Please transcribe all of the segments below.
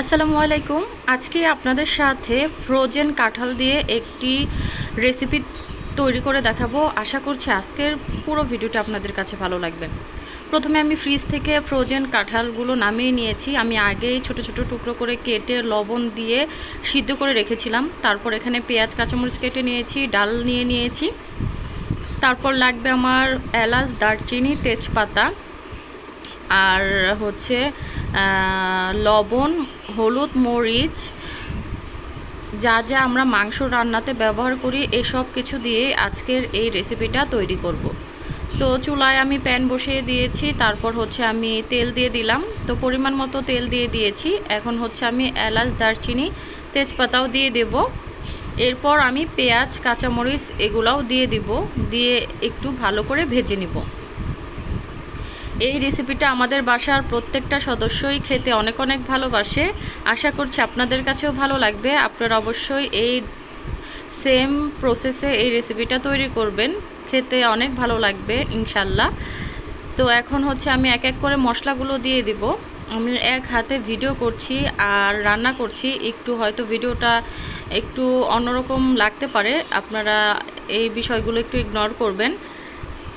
আসসালামু আলাইকুম। আজকে আপনাদের সাথে ফ্রোজেন কাঁঠাল দিয়ে একটি রেসিপি তৈরি করে দেখাবো। আশা করছি আজকের পুরো ভিডিওটা আপনাদের কাছে ভালো লাগবে। প্রথমে আমি ফ্রিজ থেকে ফ্রোজেন কাঁঠালগুলো নামিয়ে নিয়েছি। আমি আগেই ছোট ছোট টুকরো করে কেটে লবণ দিয়ে সিদ্ধ করে রেখেছিলাম। তারপর এখানে পেঁয়াজ, কাঁচামরিচ কেটে নিয়েছি, ডাল নিয়ে নিয়েছি। তারপর লাগবে আমার এলাচ, দারচিনি, তেজপাতা আর হচ্ছে লবণ হলুদ, মরিচ, যা যা আমরা মাংস রান্নাতে ব্যবহার করি, এসব কিছু দিয়ে আজকের এই রেসিপিটা তৈরি করব। তো চুলায় আমি প্যান বসিয়ে দিয়েছি, তারপর হচ্ছে আমি তেল দিয়ে দিলাম। তো পরিমাণ মতো তেল দিয়ে দিয়েছি। এখন হচ্ছে আমি এলাচ, দারচিনি, তেজপাতাও দিয়ে দেব। এরপর আমি পেঁয়াজ, কাঁচামরিচ এগুলাও দিয়ে দিব। দিয়ে একটু ভালো করে ভেজে নিব। এই রেসিপিটা আমাদের বাসার প্রত্যেকটা সদস্যই খেতে অনেক অনেক ভালোবাসে। আশা করছি আপনাদের কাছেও ভালো লাগবে। আপনারা অবশ্যই এই সেম প্রসেসে এই রেসিপিটা তৈরি করবেন। খেতে অনেক ভালো লাগবে, ইনশাল্লাহ। তো এখন হচ্ছে আমি এক এক করে মশলাগুলো দিয়ে দিব। আমি এক হাতে ভিডিও করছি আর রান্না করছি। একটু হয়তো ভিডিওটা একটু অন্যরকম লাগতে পারে। আপনারা এই বিষয়গুলো একটু ইগনোর করবেন।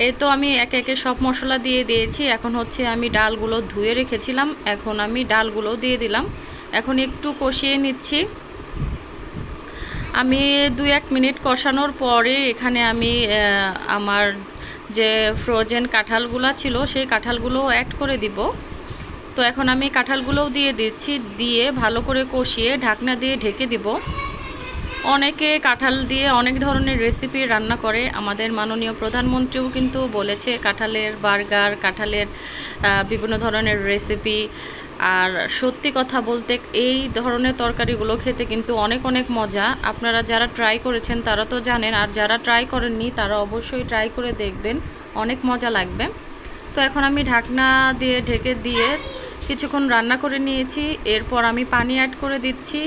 এই তো আমি একে একে সব মশলা দিয়ে দিয়েছি। এখন হচ্ছে আমি ডালগুলো ধুয়ে রেখেছিলাম। এখন আমি ডালগুলো দিয়ে দিলাম। এখন একটু কষিয়ে নিচ্ছি। আমি দুই এক মিনিট কষানোর পরে এখানে আমি আমার যে ফ্রোজেন কাঁঠালগুলো ছিল, সেই কাঁঠালগুলো অ্যাড করে দিব। তো এখন আমি কাঁঠালগুলোও দিয়ে দিচ্ছি। দিয়ে ভালো করে কষিয়ে ঢাকনা দিয়ে ঢেকে দিব। অনেকে কাঁঠাল দিয়ে অনেক ধরনের রেসিপি রান্না করে। আমাদের মাননীয় প্রধানমন্ত্রীও কিন্তু বলেছে কাঁঠালের বার্গার, কাঁঠালের বিভিন্ন ধরনের রেসিপি আর সত্যি কথা বলতে এই ধরনের তরকারিগুলো খেতে কিন্তু অনেক অনেক মজা। আপনারা যারা ট্রাই করেছেন তারা তো জানেন, আর যারা ট্রাই করেননি তারা অবশ্যই ট্রাই করে দেখবেন, অনেক মজা লাগবে। তো এখন আমি ঢাকনা দিয়ে ঢেকে দিয়ে কিছুক্ষণ রান্না করে নিয়েছি। এরপর আমি পানি অ্যাড করে দিচ্ছি।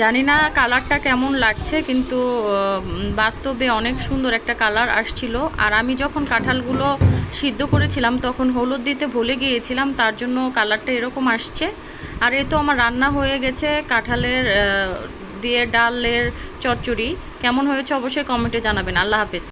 জানি না কালারটা কেমন লাগছে, কিন্তু বাস্তবে অনেক সুন্দর একটা কালার আসছিল। আর আমি যখন কাঁঠালগুলো সিদ্ধ করেছিলাম, তখন হলুদ দিতে ভুলে গিয়েছিলাম, তার জন্য কালারটা এরকম আসছে। আর এ তো আমার রান্না হয়ে গেছে কাঁঠালের দিয়ে ডালের চচ্চড়ি। কেমন হয়েছে অবশ্যই কমেন্টে জানাবেন। আল্লাহ হাফেজ।